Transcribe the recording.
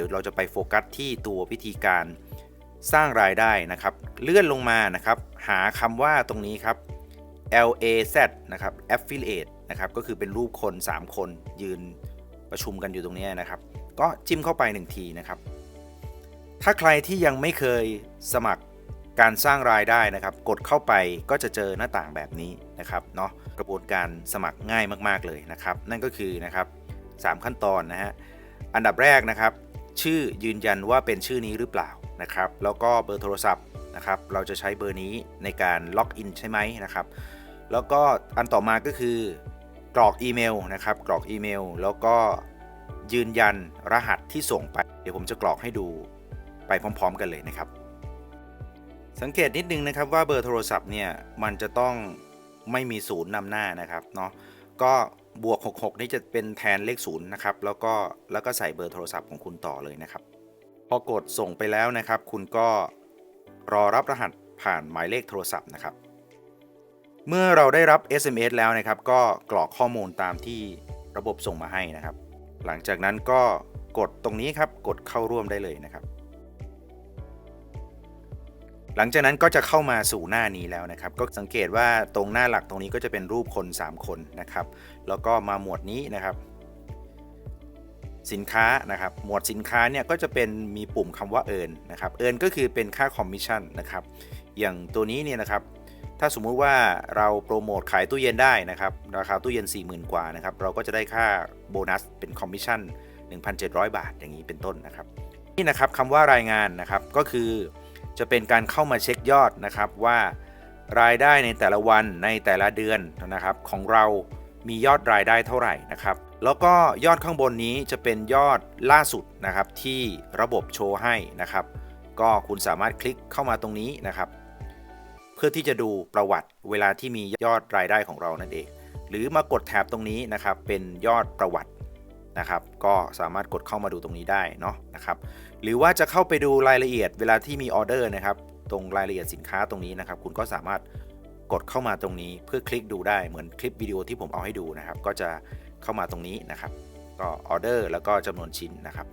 ดี๋ยวเราจะไปโฟกัสที่ตัววิธีการสร้างรายได้นะครับ เลื่อนลงมานะครับ หาคำว่าตรงนี้ครับ LAZ นะครับ affiliate นะครับก็คือเป็นรูปคน 3 คนยืนประชุมกันอยู่ตรงนี้นะครับ ก็จิ้มเข้าไป 1 ทีนะครับ ถ้าใครที่ยังไม่เคยสมัครการสร้างรายได้นะครับ กดเข้าไปก็จะเจอหน้าต่างแบบนี้นะครับเนาะกระบวนการสมัครง่ายมาก ๆเลยนะครับ นั่นก็คือนะครับ3ขั้นตอนนะฮะอันดับแรกนะครับ ชื่อยืนยันว่าเป็นชื่อนี้หรือเปล่านะครับ แล้วก็เบอร์โทรศัพท์นะครับ เราจะใช้เบอร์นี้ในการล็อกอินใช่ไหมนะครับ แล้วก็อันต่อมาก็คือกรอกอีเมลนะครับ กรอกอีเมล แล้วก็ยืนยันรหัสที่ส่งไป เดี๋ยวผมจะกรอกให้ดูไปพร้อม ๆ กันเลยนะครับ สังเกตนิดนึงนะครับว่าเบอร์โทรศัพท์เนี่ยมันจะต้องไม่มีศูนย์นำหน้านะครับเนาะก็ บวก 66 นี่จะเป็นแทนเลขศูนย์นะครับ แล้วก็แล้วก็ใส่เบอร์โทรศัพท์ของคุณต่อเลยนะครับ พอกดส่งไปแล้วนะครับ คุณก็รอรับรหัสผ่านหมายเลขโทรศัพท์นะครับ เมื่อเราได้รับ SMS แล้วนะครับ ก็กรอกข้อมูลตามที่ระบบส่งมาให้นะครับ หลังจากนั้นก็กดตรงนี้ครับ กดเข้าร่วมได้เลยนะครับ หลังจากนั้นก็จะเข้ามาสู่หน้านี้แล้วนะครับ ก็สังเกตว่าตรงหน้าหลักตรงนี้ก็จะเป็นรูปคน 3 คนนะครับ แล้วก็มาหมวดนี้นะครับ สินค้านะครับ หมวดสินค้าเนี่ยก็จะเป็นมีปุ่มคำว่า earn นะครับ earn ก็คือเป็นค่าคอมมิชชั่นนะครับ อย่างตัวนี้เนี่ยนะครับ ถ้าสมมุติว่าเราโปรโมทขายตู้เย็นได้นะครับราคาตู้เย็น 40,000 กว่านะครับ เราก็จะได้ค่าโบนัสเป็นคอมมิชชั่น1,700 บาทอย่างนี้เป็นต้นนะครับ นี่นะครับคำว่ารายงานนะครับก็คือ จะเป็นการเข้ามาเช็คยอดนะครับว่ารายได้ในแต่ละวันในแต่ละเดือนนะครับ ของเรามียอดรายได้เท่าไหร่นะครับ แล้วก็ยอดข้างบนนี้จะเป็นยอดล่าสุดนะครับที่ระบบโชว์ให้นะครับ ก็คุณสามารถคลิกเข้ามาตรงนี้นะครับ เพื่อที่จะดูประวัติเวลาที่มียอดรายได้ของเรานั่นเอง หรือมากดแถบตรงนี้นะครับเป็นยอดประวัติ นะครับก็สามารถกดเข้ามาดูตรงนี้ได้เนาะนะครับหรือว่าจะเข้าไปดูรายละเอียดเวลาที่มีออเดอร์นะครับตรงรายละเอียดสินค้าตรงนี้นะครับ คุณก็สามารถกดเข้ามาตรงนี้เพื่อคลิกดูได้เหมือนคลิปวิดีโอที่ผมเอาให้ดูนะครับ ก็จะเข้ามาตรงนี้นะครับ ก็ออเดอร์แล้วก็จำนวนชิ้นนะครับ